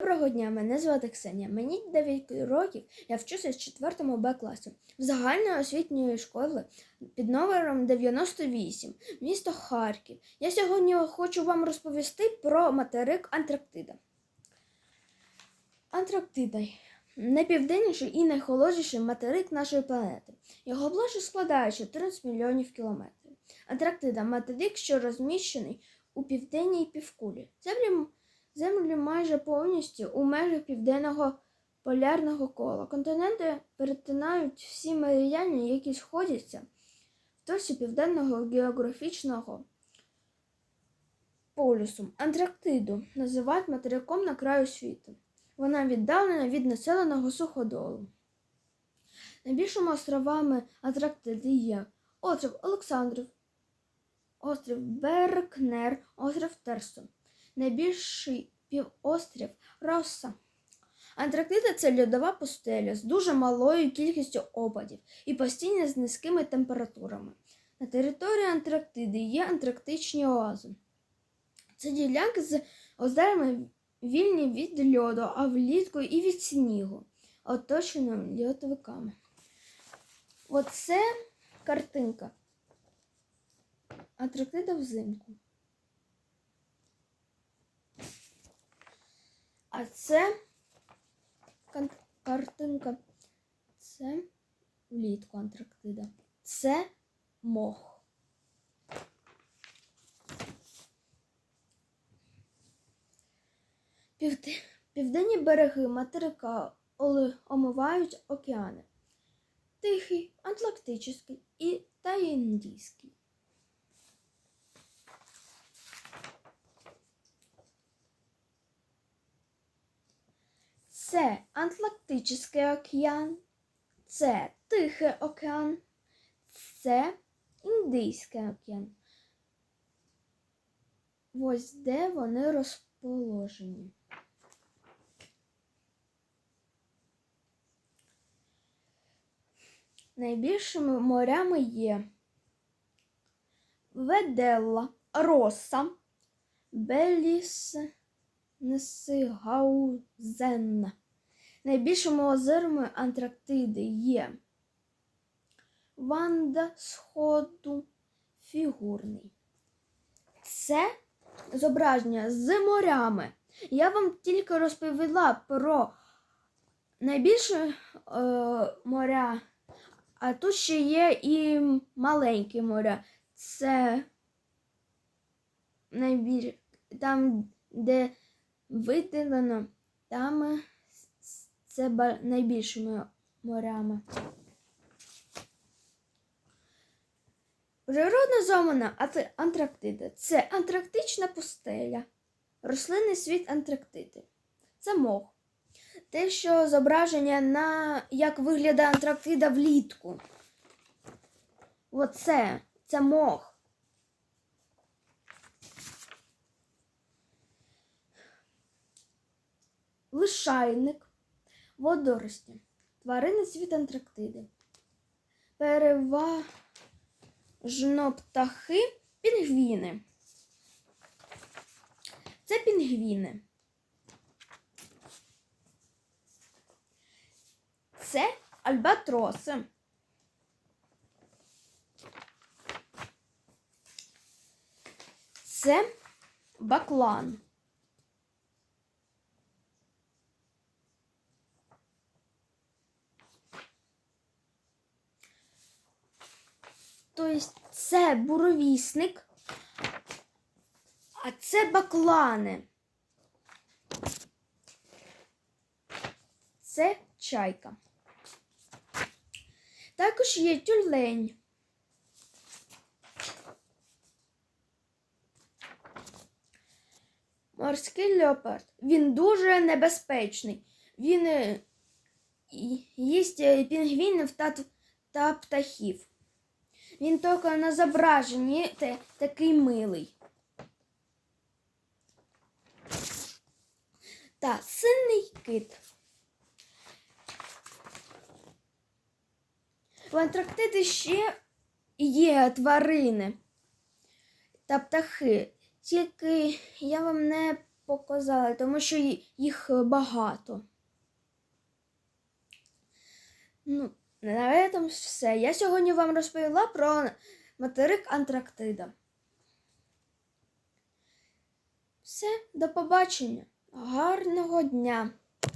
Доброго дня, мене звати Ксенія. Мені 9 років, я вчуся в 4 Б класі в загальної освітньої школи під номером 98, місто Харків. Я сьогодні хочу вам розповісти про материк Антарктида. Антарктида найпівденніший і найхолодніший материк нашої планети. Його площа складає 14 мільйонів кілометрів. Антарктида материк, що розміщений у південній півкулі. Землі Землі майже повністю у межах південного полярного кола. Континенти перетинають всі меридіани, які сходяться в точці південного географічного полюсу. Антарктиду називають материком на краю світу. Вона віддалена від населеного суходолу. Найбільшими островами Антарктиди є острів Олександрів, острів Беркнер, острів Терсо найбільший півострів Росса. Антарктида це льодова пустеля з дуже малою кількістю опадів і постійно з низькими температурами. На території Антарктиди є антарктичні оази. Це ділянки з озерами вільні від льоду, а влітку і від снігу, оточені льодовиками. Оце картинка. Антарктида взимку. А це картинка. Це влітку Антарктида. Це мох. Південні береги материка омивають океани. Тихий, Атлантичний і та Індійський. Це Атлантичний океан, це Тихий океан, це Індійський океан. Ось де вони розположені. Найбільшими морями є Веделла, Роса, Беліс, Несигаузенна. Найбільшими озерами Антарктиди є Ванда Сходу Фігурний. Це зображення з морями. Я вам тільки розповіла про найбільші е, моря, а тут ще є і маленькі моря. Це найбільш там, де виділено, там це найбільшими морями. Природна зона Антарктиди це Антарктична пустеля, рослинний світ Антарктиди. Це мох. Те, що зображення на як виглядає Антарктида влітку. Оце це мох. Лишайник, водорості, тварини світ Антарктиди. Переважно птахи, пінгвіни. Це пінгвіни. Це альбатроси. Це баклан. Тобто це буровісник, а це баклани. Це чайка. Також є тюлень. Морський леопард. Він дуже небезпечний. Він е, їсть е, пінгвінів та, та птахів. Він тільки на зображенні та- такий милий. Та синний кит. В Антарктиді ще є тварини та птахи. Тільки я вам не показали, тому що їх багато. Ну, на этом все. Я сьогодні вам розповіла про материк Антарктида. Все, до побачення. Гарного дня!